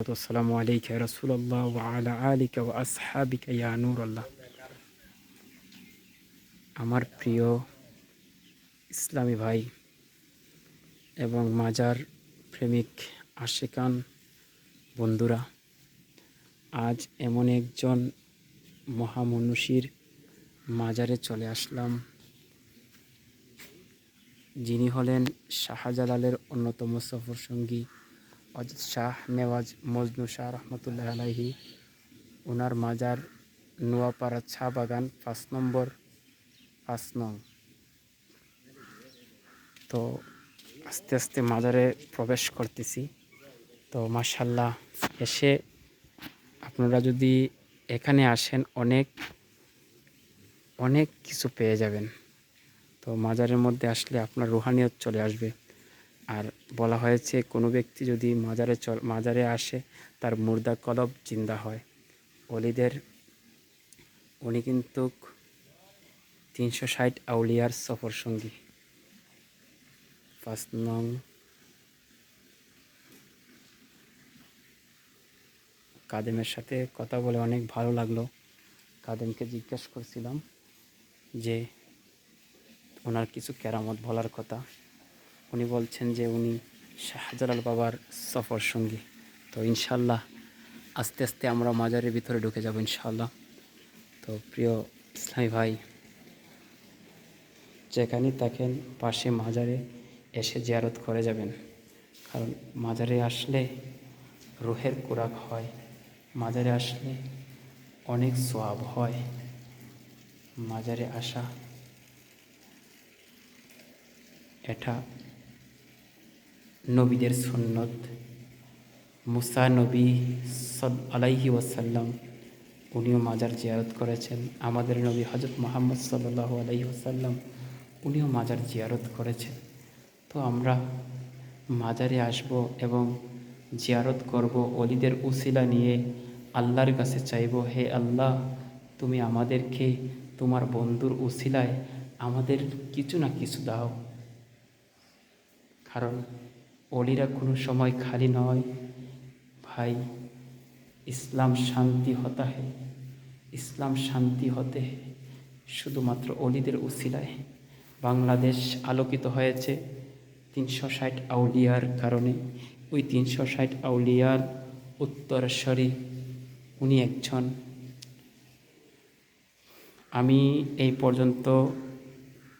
আসসালামু আলাইকা রসুল্লাহ ওয়ালা আলিকা ও আসহাবিকা ইয়া নূর আল্লাহ আমার প্রিয় ইসলামী ভাই এবং মাজার প্রেমিক আশেকান বন্ধুরা, আজ এমন একজন মহামনুষীর মাজারে চলে আসলাম। যিনি হলেন শাহজালালের অন্যতম সফর সঙ্গী অজিত শাহ নেওয়াজ মজনু শাহ রহমতুল্লাহ আলাইহি। ওনার মাজার নোয়াপাড়া ছা বাগান, পাঁচ নম্বর, পাঁচ নং। তো আস্তে আস্তে মাজারে প্রবেশ করতেছি। তো মাসাল্লাহ এসে আপনারা যদি এখানে আসেন, অনেক অনেক কিছু পেয়ে যাবেন। তো মাজারের মধ্যে আসলে আপনার রুহানিয়ত চলে আসবে। আর বলা হয়েছে, কোনো ব্যক্তি যদি মাজারে চল, মাজারে আসে, তার মুর্দা কলব জিন্দা হয়। অলিদের উনি কিন্তু তিনশো ষাট আউলিয়ার সফর সঙ্গী পাঁচ নং কাদেমের সাথে কথা বলে অনেক ভালো লাগল। কাদেমকে জিজ্ঞেস করছিলাম যে, ওনার কিছু কেরামত বলার কথা। উনি বলছেন যে উনি শাহজালাল বাবার সফর সঙ্গী। তো ইনশাল্লাহ আস্তে আস্তে আমরা মাজারের ভিতরে ঢুকে যাব ইনশাল্লাহ। তো প্রিয় ইসলামী ভাই, যেখানেই থাকেন পাশে মাজারে এসে জিয়ারত করে যাবেন। কারণ মাজারে আসলে রুহের কোরাক হয়, মাজারে আসলে অনেক সোয়াব হয়। মাজারে আসা এটা নবীদের সন্ন্যত মুসা নবী সদ আলাইহি ওয়াসাল্লাম, উনিও মাজার জিয়ারত করেছেন। আমাদের নবী হজরত মোহাম্মদ সাল্লাহ আলাইহি ওয়াসাল্লাম, উনিও মাজার জিয়ারত করেছেন। তো আমরা মাজারে আসব এবং জিয়ারত করব অলিদের উসিলা নিয়ে। আল্লাহর কাছে চাইব, হে আল্লাহ, তুমি আমাদেরকে, তোমার বন্ধুর উসিলায় আমাদের কিছু না কিছু দাও। কারণ অলিরা কোনো সময় খালি নয়। ভাই, ইসলাম শান্তি হতা হে। ইসলাম শান্তি হতে শুধুমাত্র অলিদের উসিলায় বাংলাদেশ আলোকিত হয়েছে তিনশো ষাট আউলিয়ার কারণে। ওই তিনশো ষাট আউলিয়ার উত্তরেশ্বরী উনি একজন। আমি এই পর্যন্ত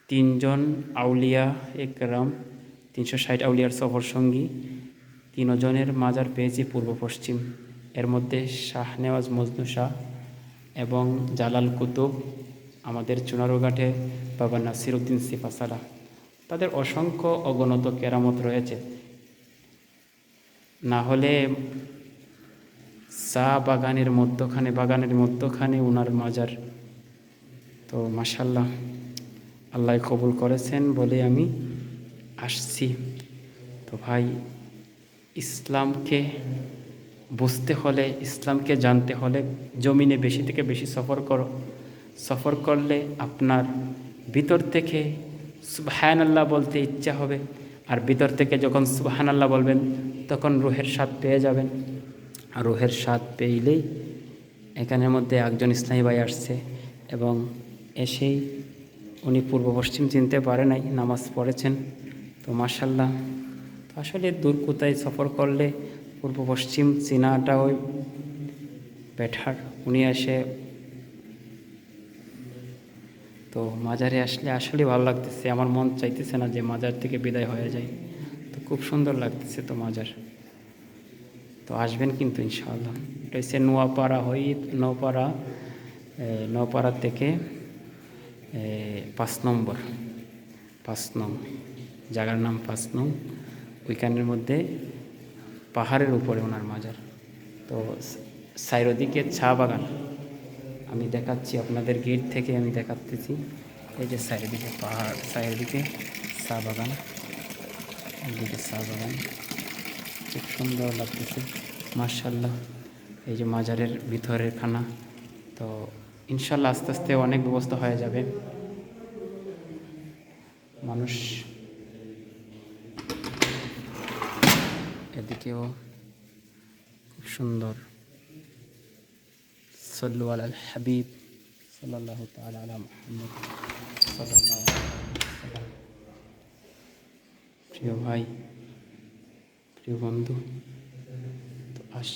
তিনজন আউলিয়া একরাম তিনশো ষাট আউলিয়ার সফর সঙ্গী তিনজনের মাজার পেয়েছি পূর্ব পশ্চিম। এর মধ্যে শাহ নেওয়াজ মজনু শাহ এবং জালাল কুতুব, আমাদের চুনারুঘাটে বাবা নাসির উদ্দিন সিফাসালা তাদের অসংখ্য অগণত কেরামত রয়েছে। না হলে চা বাগানের মধ্যখানে বাগানের মধ্যখানে উনার মাজার। তো মাসাল্লাহ আল্লাহ কবুল করেছেন বলে আমি আসছি। তো ভাই, ইসলামকে বুঝতে হলে, ইসলামকে জানতে হলে জমিনে বেশি থেকে বেশি সফর করো। সফর করলে আপনার ভিতর থেকে সুবহান আল্লাহ বলতে ইচ্ছা হবে আর ভিতর থেকে যখন সুবহান আল্লাহ বলবেন, তখন রুহের স্বাদ পেয়ে যাবেন। আর রুহের স্বাদ পেইলেই এখানের মধ্যে একজন ইসলামী ভাই আসছে এবং এসেই উনি পূর্ব পশ্চিম চিনতে পারে নাই, নামাজ পড়েছেন। তো মার্শাল্লাহ তো আসলে দূর কোথায় সফর করলে পূর্ব পশ্চিম চীনাটা ওই বেঠার, উনি আসে তো মাজারে আসলে আসলে ভালো লাগতেছে, আমার মন চাইতেছে না যে মাজার থেকে বিদায় হয়ে যায় তো খুব সুন্দর লাগতেছে তো মাজার। তো আসবেন কিন্তু ইনশাআল্লাহ। এটা হচ্ছে নোয়াপাড়া হই নৌপাড়া নৌপাড়া থেকে পাঁচ নম্বর, পাঁচ নং। জায়গার নাম পাঁচ নং ওইখানের মধ্যে পাহাড়ের উপরে ওনার মাজার। তো সাইরদিকে চা বাগান। আমি দেখাচ্ছি, আপনাদের গেট থেকে আমি দেখাতেছি এই যে চারিদিকে পাহাড় চারিদিকে চা বাগান। এইদিকে চা বাগান। খুব সুন্দর লাগতেছে মার্শাল্লাহ এই যে মাজারের ভিতরের খানা। তো ইনশাল্লাহ আস্তে আস্তে অনেক ব্যবস্থা হয়ে যাবে। মানুষ এদিকেও খুব সুন্দর সল্লু আল হাবিব সাল্লাহ তালা আলা মোহাম্মদ সাল্লাহ প্রিয় ভাই প্রিয় বন্ধু তো আস